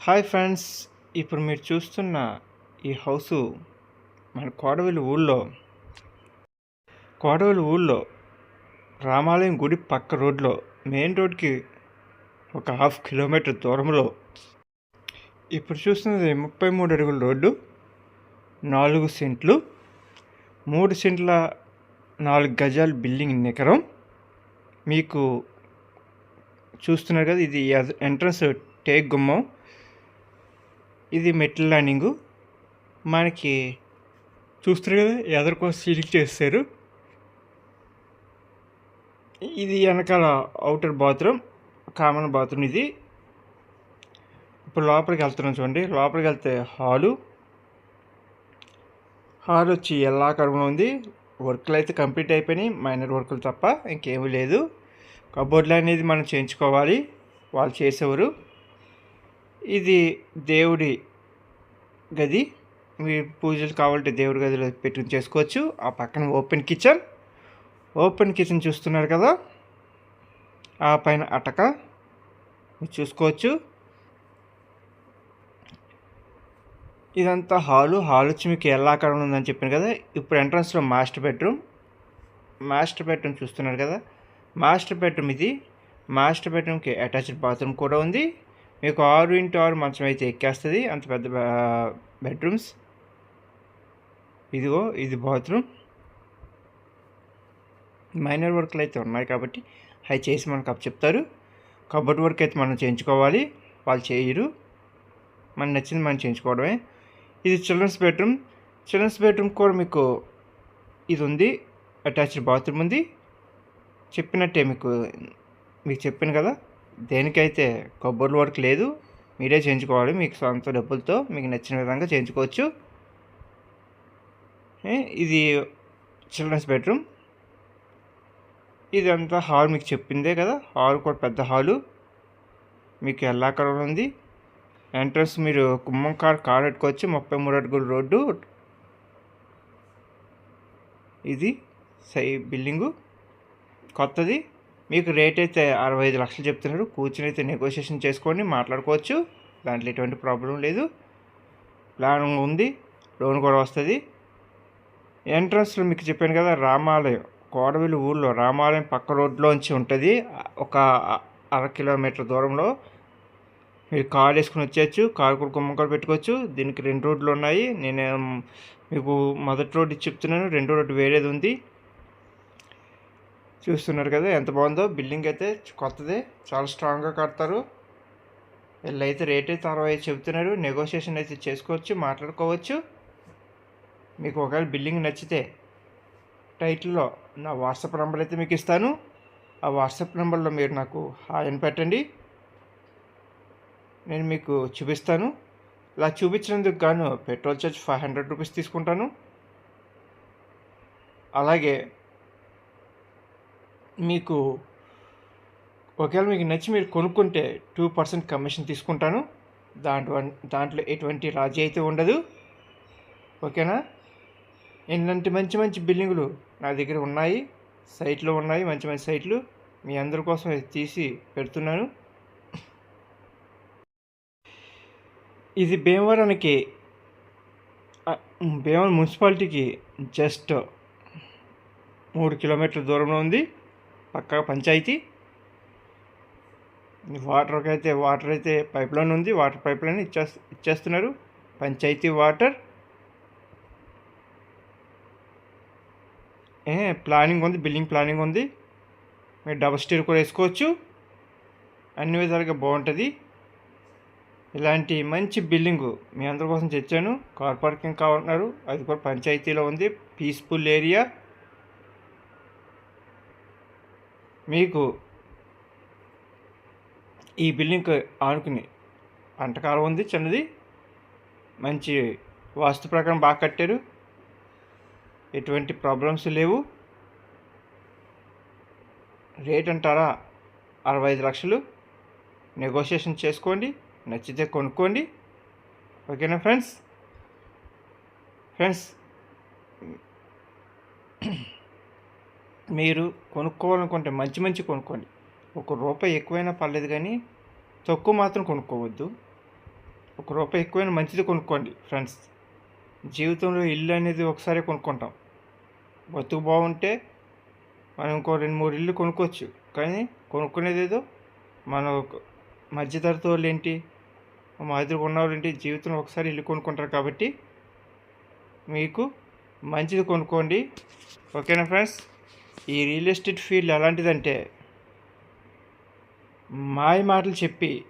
Hi friends ఇప్పుడు మీరు చూస్తున్న ఈ హౌసు మన కోడవెల్లి ఊళ్ళో. కోడవెల్లి ఊళ్ళో రామాలయం గుడి పక్క రోడ్లో మెయిన్ రోడ్కి ఒక హాఫ్ కిలోమీటర్ దూరంలో. ఇప్పుడు చూస్తున్నది ముప్పై మూడు అడుగుల రోడ్డు నాలుగు సెంట్లు మూడు సెంట్ల నాలుగు గజాల బిల్డింగ్ నికరం. మీకు చూస్తున్నారు కదా ఇది ఎంట్రన్స్ టేక్ గుమ్మం. ఇది మెట్ల ల్యాండింగు మనకి చూస్తారు కదా ఎదరికో సీలింగ్ చేస్తారు ఇది వెనకాల అవుటర్ బాత్రూమ్ కామన్ బాత్రూమ్ ఇది. ఇప్పుడు లోపలికి వెళ్తున్నాం చూడండి లోపలికి వెళ్తే హాలు. హాల్ వచ్చి ఎల్లాకరంలో ఉంది. వర్క్లు అయితే కంప్లీట్ అయిపోయినాయి మైనర్ వర్కులు తప్ప ఇంకేమీ లేదు. కబోర్డ్లు అనేది మనం చేయించుకోవాలి వాళ్ళు చేసేవారు. ఇది దేవుడి గది. మీ పూజలు కావాలంటే దేవుడి గదిలో పెట్టుకుని చేసుకోవచ్చు. ఆ పక్కన ఓపెన్ కిచెన్. ఓపెన్ కిచెన్ చూస్తున్నారు కదా. ఆ పైన అటక. మీరు చూసుకోవచ్చు. ఇదంతా హాలు. హాల్ వచ్చి మీకు ఎల్లాకారం ఉందని చెప్పాను కదా. ఇప్పుడు ఎంట్రన్స్లో మాస్టర్ బెడ్రూమ్. మాస్టర్ బెడ్రూమ్ చూస్తున్నారు కదా. మాస్టర్ బెడ్రూమ్ ఇది. మాస్టర్ బెడ్రూమ్కి అటాచ్డ్ బాత్రూమ్ కూడా ఉంది. మీకు ఆరు ఇంటూ ఆరు మంచం అయితే ఎక్కేస్తుంది. అంత పెద్ద బెడ్రూమ్స్. ఇదిగో ఇది బాత్రూమ్. మైనర్ వర్క్లు అయితే ఉన్నాయి కాబట్టి అవి చేసి మనకు అప్ చెప్తారు. కబోర్డ్ వర్క్ అయితే మనం చేయించుకోవాలి. వాళ్ళు చేయరు. మనకు నచ్చింది మనం చేయించుకోవడమే. ఇది చిల్డ్రన్స్ బెడ్రూమ్. చిల్డ్రన్స్ బెడ్రూమ్ కూడా మీకు ఇది ఉంది. అటాచ్డ్ బాత్రూమ్ ఉంది. చెప్పినట్టే మీకు మీకు చెప్పాను కదా. దేనికైతే కబోర్డ్ వర్క్ లేదు మీరే చేయించుకోవాలి. మీకు సొంత డబ్బులతో మీకు నచ్చిన విధంగా చేయించుకోవచ్చు. ఇది చిల్డ్రన్స్ బెడ్రూమ్. ఇదంతా హాల్ మీకు చెప్పిందే కదా. హాల్ కూడా పెద్ద హాలు. మీకు ఎల్లాకరం ఉంది. ఎంట్రన్స్ మీరు కుమ్మం కార్ కార్ పెట్టుకోవచ్చు ముప్పై మూడు అడుగుల రోడ్డు. ఇది సై బిల్డింగు. కొత్తది. మీకు రేట్ అయితే అరవై ఐదు లక్షలు చెప్తున్నారు. కూర్చుని అయితే నెగోషియేషన్ చేసుకొని మాట్లాడుకోవచ్చు. దాంట్లో ఎటువంటి ప్రాబ్లం లేదు. ప్లాన్ ఉంది. లోన్ కూడా వస్తుంది. ఎంట్రన్స్లో మీకు చెప్పాను కదా రామాలయం. కోడవిల్లి ఊళ్ళో రామాలయం పక్క రోడ్లోంచి ఉంటుంది. ఒక అర కిలోమీటర్ దూరంలో మీరు కార్ వేసుకుని వచ్చేయచ్చు. కార్ కూడా కుమ్మం కూడా పెట్టుకోవచ్చు. దీనికి రెండు రోడ్లు ఉన్నాయి. నేను మీకు మొదటి రోడ్డు చెప్తున్నాను. రెండో రోడ్డు వేరేది ఉంది. చూస్తున్నారు కదా ఎంత బాగుందో. బిల్డింగ్ అయితే కొత్తది చాలా స్ట్రాంగ్గా కడతారు. వీళ్ళు అయితే రేట్ అయితే అరవై చెబుతున్నారు. నెగోషియేషన్ అయితే చేసుకోవచ్చు మాట్లాడుకోవచ్చు. మీకు ఒకవేళ బిల్డింగ్ నచ్చితే టైటిల్లో నా వాట్సాప్ నెంబర్ అయితే మీకు ఇస్తాను. ఆ వాట్సాప్ నెంబర్లో మీరు నాకు హాయ్ అని పెట్టండి. నేను మీకు చూపిస్తాను. ఇలా చూపించినందుకు గాను petrol charge five hundred rupees తీసుకుంటాను. అలాగే మీకు ఒకవేళ మీకు నచ్చి మీరు కొనుక్కుంటే టూ పర్సెంట్ కమిషన్ తీసుకుంటాను. దాంట్లో దాంట్లో ఎటువంటి రాజీ అయితే ఉండదు. ఓకేనా? ఇలాంటి మంచి మంచి బిల్డింగులు నా దగ్గర ఉన్నాయి. సైట్లో ఉన్నాయి మంచి మంచి సైట్లు. మీ అందరి కోసం తీసి పెడుతున్నాను. ఇది భీమవరానికి భీమవరం మున్సిపాలిటీకి జస్ట్ మూడు కిలోమీటర్ల దూరంలో ఉంది. పక్క పంచాయతీ. వాటర్కి అయితే వాటర్ అయితే పైప్ లైన్ ఉంది. వాటర్ పైప్ లైన్ ఇచ్చే ఇచ్చేస్తున్నారు. పంచాయతీ వాటర్. ఏ ప్లానింగ్ ఉంది. బిల్డింగ్ ప్లానింగ్ ఉంది. మీరు డబల్ స్టీర్ కూడా వేసుకోవచ్చు. అన్ని విధాలుగా బాగుంటుంది. ఇలాంటి మంచి బిల్డింగ్ మీ అందరి కోసం తెచ్చాను. కార్ పార్కింగ్ కావాలన్నారు అది కూడా పంచాయతీలో ఉంది. Peaceful area. మీకు ఈ బిల్డింగ్ ఆనుకుని అంటకాలం ఉంది చిన్నది. మంచి వాస్తు ప్రకారం బాగా కట్టారు. ఎటువంటి ప్రాబ్లమ్స్ లేవు. రేట్ అంటారా? అరవై ఐదు లక్షలు. నెగోషియేషన్ చేసుకోండి. నచ్చితే కొనుక్కోండి. ఓకేనా ఫ్రెండ్స్? ఫ్రెండ్స్ మీరు కొనుక్కోవాలనుకుంటే మంచి మంచి కొనుక్కోండి. ఒక రూపాయి ఎక్కువైనా పర్లేదు కానీ తక్కువ మాత్రం కొనుక్కోవద్దు. ఒక రూపాయి ఎక్కువైనా మంచిది కొనుక్కోండి ఫ్రెండ్స్. జీవితంలో ఇల్లు అనేది ఒకసారి కొనుక్కుంటాం. బతుకు బాగుంటే మనం ఇంకో రెండు మూడు ఇల్లు కొనుక్కోవచ్చు. కానీ కొనుక్కునేది ఏదో మన మధ్యతరగతి వాళ్ళు ఏంటి మాదిరిగా ఉన్న వాళ్ళు ఏంటి జీవితంలో ఒకసారి ఇల్లు కొనుక్కుంటారు కాబట్టి మీకు మంచిది కొనుక్కోండి. ఓకేనా ఫ్రెండ్స్? ఈ రియల్ ఎస్టేట్ ఫీల్డ్ ఎలాంటిదంటే మాయ మాటలు చెప్పి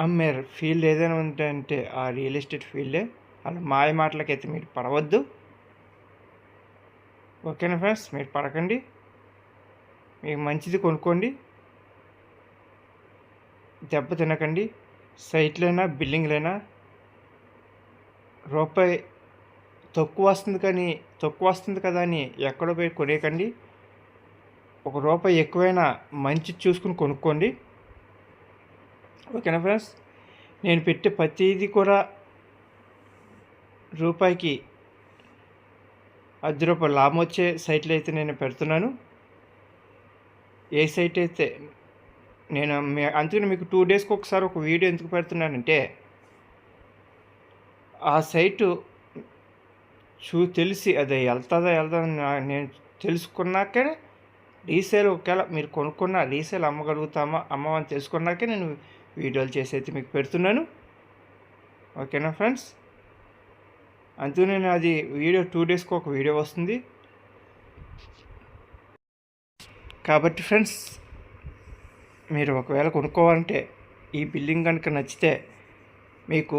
అమ్మారు ఫీల్డ్ ఏదైనా ఉంటే ఆ రియల్ ఎస్టేట్ ఫీల్డే. అలా మాయ మాటలకైతే మీరు పడవద్దు. ఓకేనా ఫ్రెండ్స్? మీరు పడకండి. మీకు మంచిది కొనుక్కోండి. దెబ్బ తినకండి. సైట్లైనా బిల్డింగ్లైనా రూపాయి తక్కువ వస్తుంది కానీ తక్కువ వస్తుంది కదా అని ఎక్కడో పోయి కొనేయకండి. ఒక రూపాయి ఎక్కువైనా మంచి చూసుకుని కొనుక్కోండి. ఓకేనా ఫ్రెండ్స్? నేను పెట్టే ప్రతిదీ కూడా రూపాయికి అర్ధ రూపాయలు లాభం వచ్చే సైట్లు అయితే నేను పెడుతున్నాను. ఏ సైట్ అయితే నేను అందుకని మీకు టూ డేస్కి ఒకసారి ఒక వీడియో ఎందుకు పెడుతున్నానంటే ఆ సైటు చూ తెలిసి అదే వెళ్తుందా వెళ్దా నేను తెలుసుకున్నాకే రీసేల్ ఒకవేళ మీరు కొనుక్కున్న రీసేల్ అమ్మగలుగుతామా అమ్మమని తెలుసుకున్నాకే నేను వీడియోలు చేసి అయితే మీకు పెడుతున్నాను. ఓకేనా ఫ్రెండ్స్? అందుకు నేను అది వీడియో టూ డేస్కి ఒక వీడియో వస్తుంది. కాబట్టి ఫ్రెండ్స్ మీరు ఒకవేళ కొనుక్కోవాలంటే ఈ బిల్డింగ్ కనుక నచ్చితే మీకు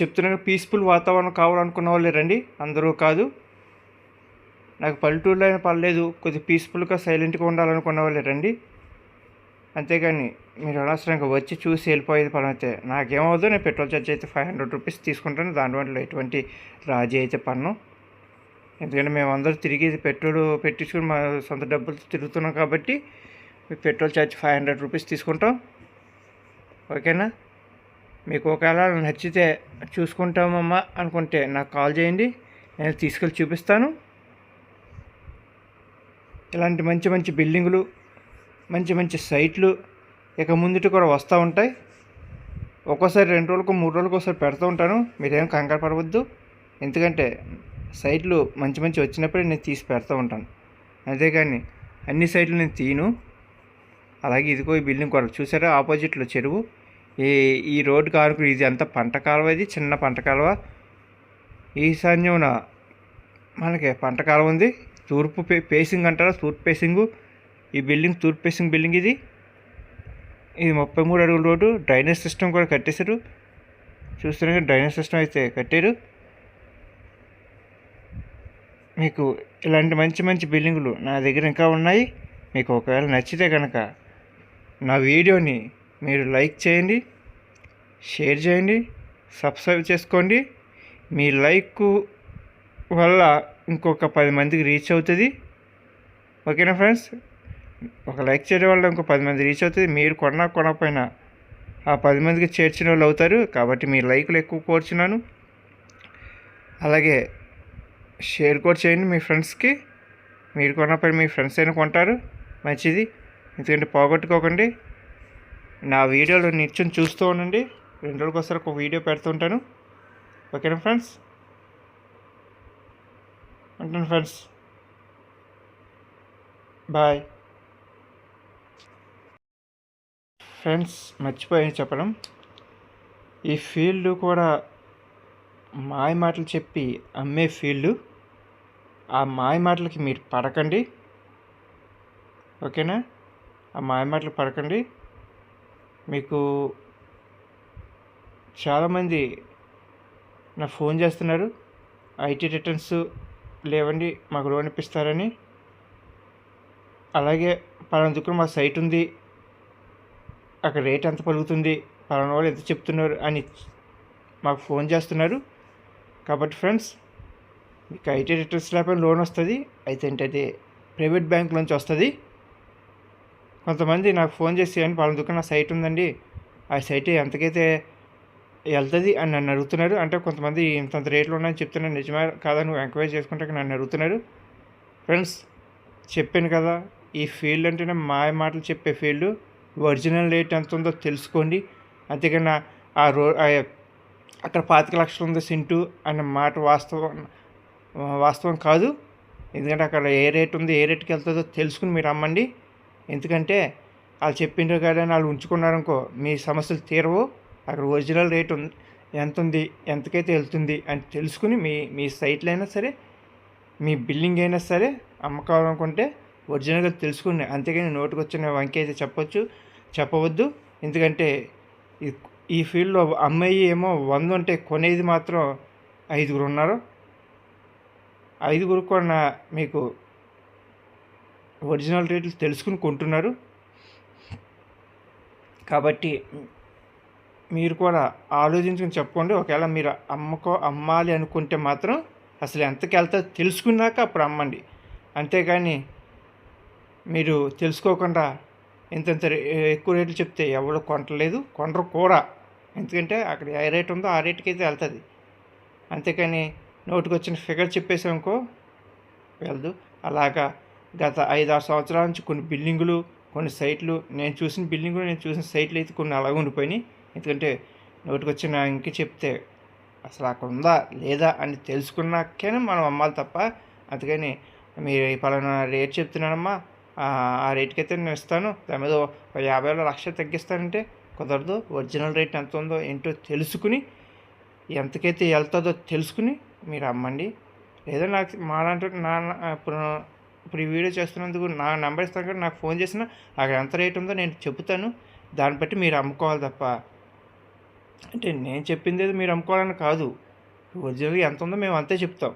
చెప్తున్నాను పీస్ఫుల్ వాతావరణం కావాలనుకున్న వాళ్ళే రండి అందరూ కాదు. నాకు పల్లెటూరులో అయినా పర్లేదు కొద్దిగా పీస్ఫుల్గా సైలెంట్గా ఉండాలనుకున్న వాళ్ళు రండి. అంతేగాని మీరు అనవసరంగా వచ్చి చూసి వెళ్ళిపోయేది పని అయితే నాకేమవుతుందో నేను పెట్రోల్ ఛార్జ్ అయితే ఫైవ్ హండ్రెడ్ రూపీస్ తీసుకుంటాను దానివల్ల ఎటువంటి రాజీ అయితే పన్ను. ఎందుకంటే మేము అందరూ తిరిగి పెట్రోల్ పెట్టించుకుని మా సొంత డబ్బులతో తిరుగుతున్నాం కాబట్టి petrol charge five hundred rupees తీసుకుంటాం. ఓకేనా? మీకు ఒకవేళ నచ్చితే చూసుకుంటామమ్మా అనుకుంటే నాకు కాల్ చేయండి. నేను తీసుకెళ్ళి చూపిస్తాను. ఇలాంటి మంచి మంచి బిల్డింగులు మంచి మంచి సైట్లు ఇక ముందుటి కూడా వస్తూ ఉంటాయి. ఒక్కోసారి రెండు రోజులకు మూడు రోజులకు ఒకసారి పెడుతూ ఉంటాను. మీరేం కంగారు పడవద్దు. ఎందుకంటే సైట్లు మంచి మంచి వచ్చినప్పుడే నేను తీసి పెడతా ఉంటాను. అంతేగాని అన్ని సైట్లు నేను తీను అలాగే ఇదిగో ఈ బిల్డింగ్ కూడా చూసారా? ఆపోజిట్లో చెరువు. ఈ ఈ రోడ్డు కారుకు ఇది అంత పంట కాలువ ఇది? చిన్న పంట కాలువ. ఈశాన్యమున మనకి పంట కాలువ ఉంది. తూర్పు పే పేసింగ్ అంటారా. తూర్పు పేసింగ్. ఈ బిల్డింగ్ తూర్పు పేసింగ్ బిల్డింగ్ ఇది. ఇది ముప్పై మూడు అడుగుల రోడ్డు. డ్రైనేజ్ సిస్టమ్ కూడా కట్టేశారు. చూస్తున్నా డ్రైనేజ్ సిస్టమ్ అయితే కట్టారు. మీకు ఇలాంటి మంచి మంచి బిల్డింగులు నా దగ్గర ఇంకా ఉన్నాయి. మీకు ఒకవేళ నచ్చితే కనుక నా వీడియోని మీరు లైక్ చేయండి షేర్ చేయండి సబ్స్క్రైబ్ చేసుకోండి. మీ లైక్ వల్ల ఇంకొక పది మందికి రీచ్ అవుతుంది. ఓకేనా ఫ్రెండ్స్? ఒక లైక్ చేయడం వల్ల ఇంకో పది మంది రీచ్ అవుతుంది. మీరు కొన్నా కొనకపోయినా ఆ పది మందికి చేర్చిన వాళ్ళు అవుతారు. కాబట్టి మీ లైక్లు ఎక్కువ కోరుచున్నాను. అలాగే షేర్ కూడా చేయండి మీ ఫ్రెండ్స్కి. మీరు కొన్నప్పుడు మీ ఫ్రెండ్స్ అయినా కొంటారు. మంచిది. ఎందుకంటే పోగొట్టుకోకండి. నా వీడియోలు నిత్యం చూస్తూ ఉండండి. రెండు రోజులకి ఒకసారి ఒక వీడియో పెడుతుంటాను ఓకేనా ఫ్రెండ్స్? ఉంటాను ఫ్రెండ్స్. బాయ్. ఫ్రెండ్స్ మర్చిపోయాను చెప్పడం. ఈ ఫీల్డ్ కూడా మాయ మాటలు చెప్పి అమ్మే ఫీల్డ్. ఆ మాయ మాటలకి మీరు పడకండి. ఓకేనా? ఆ మాయ మాటలు పడకండి. మీకు చాలామంది నా ఫోన్ చేస్తున్నారు. ఐటీ రిటర్న్స్ లేవండి మాకు లోన్ ఇప్పిస్తారని. అలాగే పలానా దుక్కున మా సైట్ ఉంది. అక్కడ రేట్ ఎంత పలుకుతుంది పలానా వాళ్ళు ఎంత చెప్తున్నారు అని మాకు ఫోన్ చేస్తున్నారు. కాబట్టి ఫ్రెండ్స్ మీకు ఐటీ రిటర్న్స్ లేకపోయినా లోన్ వస్తుంది అయితే ఏంటంటే ప్రైవేట్ బ్యాంక్ నుంచి వస్తుంది. కొంతమంది నాకు ఫోన్ చేసి అని పలానా దుకాణ సైట్ ఉందండి. ఆ సైట్ ఎంతకైతే వెళ్తుంది అని నన్ను అడుగుతున్నారు. అంటే కొంతమంది ఇంతంత రేట్లు ఉన్నాయని చెప్తున్నాను నిజమే కాదా? నువ్వు ఎంక్వైరీ చేసుకుంటే నన్ను అడుగుతున్నారు. ఫ్రెండ్స్ చెప్పాను కదా ఈ ఫీల్డ్ అంటేనే మాయ మాటలు చెప్పే ఫీల్డ్. ఒరిజినల్ రేట్ ఎంత ఉందో తెలుసుకోండి. అంతేకన్నా ఆ రో అక్కడ పాతిక లక్షలు ఉందో సింటు అనే మాట వాస్తవం వాస్తవం కాదు. ఎందుకంటే అక్కడ ఏ రేట్ ఉంది ఏ రేట్కి వెళ్తుందో తెలుసుకుని మీరు అమ్మండి. ఎందుకంటే వాళ్ళు చెప్పిండ్రు కదా వాళ్ళు ఉంచుకున్నారనుకో మీ సమస్యలు తీరవు. అక్కడ ఒరిజినల్ రేట్ ఉంది ఎంత ఉంది ఎంతకైతే వెళ్తుంది అని తెలుసుకుని మీ మీ సైట్లో అయినా సరే మీ బిల్లింగ్ అయినా సరే అమ్మకాలనుకుంటే ఒరిజినల్గా తెలుసుకుని అంతేగాని నోటికి వచ్చిన వంకి అయితే చెప్పొచ్చు చెప్పవద్దు. ఎందుకంటే ఈ- ఈ ఫీల్డ్లో అమ్మాయి ఏమో వంద ఉంటే కొనేది మాత్రం ఐదుగురు ఉన్నారు. ఐదుగురు కొన్న మీకు ఒరిజినల్ రేట్లు తెలుసుకుని కొంటున్నారు. కాబట్టి మీరు కూడా ఆలోచించుకుని చెప్పుకోండి. ఒకవేళ మీరు అమ్మకో అమ్మాలి అనుకుంటే మాత్రం అసలు ఎంతకు వెళ్తారో తెలుసుకున్నాక అప్పుడు అమ్మండి. అంతేగాని మీరు తెలుసుకోకుండా ఇంతంత ఎక్కువ రేట్లు చెప్తే ఎవరు కొనట్లేదు కొనరు కూడా. ఎందుకంటే అక్కడ ఏ రేట్ ఉందో ఆ రేటుకి అయితే వెళ్తుంది. అంతేకాని నోటికి వచ్చిన ఫిగర్ చెప్పేసామనుకో వెళ్ళదు అలాగా గత ఐదు ఆరు సంవత్సరాల నుంచి కొన్ని బిల్డింగులు కొన్ని సైట్లు నేను చూసిన బిల్డింగులు నేను చూసిన సైట్లు అయితే కొన్ని అలాగే ఉండిపోయినాయి. ఎందుకంటే నోటికొచ్చిన ఇంక చెప్తే అసలు అక్కడ ఉందా లేదా అని తెలుసుకున్నాకనే మనం అమ్మాలి తప్ప అందుకని మీరు పలానా రేట్ చెప్తున్నానమ్మా ఆ రేట్కైతే రేట్కి అయితే నేను ఇస్తాను. దాని మీద ఒక యాభై వేల లక్ష తగ్గిస్తానంటే కుదరదు. ఒరిజినల్ రేట్ ఎంత ఉందో ఏంటో తెలుసుకుని ఎంతకైతే వెళ్తుందో తెలుసుకుని మీరు అమ్మండి. లేదా నాకు మా లాంటి నా ఇప్పుడు ఇప్పుడు ఈ వీడియో చేస్తున్నందుకు నా నెంబర్ ఇస్తాను కదా నాకు ఫోన్ చేసిన అక్కడ ఎంత రేట్ ఉందో నేను చెప్తాను దాన్ని బట్టి మీరు అమ్ముకోవాలి తప్ప. అంటే నేను చెప్పింది మీరు అమ్ముకోవాలని కాదు. ఒరిజినల్గా ఎంత ఉందో మేము అంతే చెప్తాం.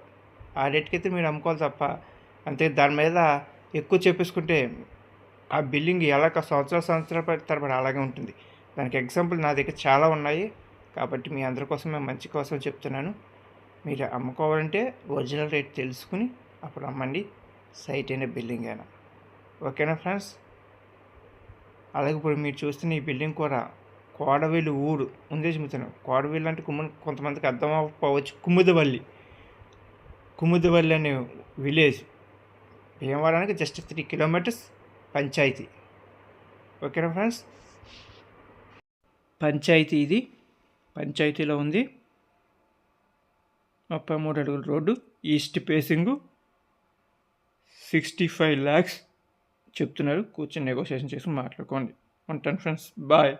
ఆ రేట్కి అయితే మీరు అమ్ముకోవాలి తప్ప. అంతే దాని మీద ఎక్కువ చెప్పేసుకుంటే ఆ బిల్లింగ్ ఎలా సంవత్సరాల సంవత్సరాల ప- తరబడి అలాగే ఉంటుంది. దానికి ఎగ్జాంపుల్ నా దగ్గర చాలా ఉన్నాయి. కాబట్టి మీ అందరి కోసం మేము మంచి కోసం చెప్తున్నాను. మీరు అమ్ముకోవాలంటే ఒరిజినల్ రేట్ తెలుసుకుని అప్పుడు అమ్మండి. సైట్ అయినా బిల్డింగ్ అయినా. ఓకేనా ఫ్రెండ్స్? అలాగే ఇప్పుడు మీరు చూస్తున్న ఈ బిల్డింగ్ కూడా కోడవేలు ఊరు. ఉందే చెబుతాను కోడవేలు అంటే కుమ్మ కొంతమందికి అర్థం అవ్వకపోవచ్చు. కుముదవల్లి. కుముదవల్లి అనే విలేజ్. భీమవరానికి జస్ట్ త్రీ కిలోమీటర్స్ పంచాయతీ. ఓకేనా ఫ్రెండ్స్? పంచాయతీ ఇది. పంచాయతీలో ఉంది. ముప్పై మూడు అడుగుల road. East facing. Sixty five lakhs చెప్తున్నారు. కూర్చొని నెగోషియేషన్ చేసి మాట్లాడుకోండి. ఉంటాను ఫ్రెండ్స్ బాయ్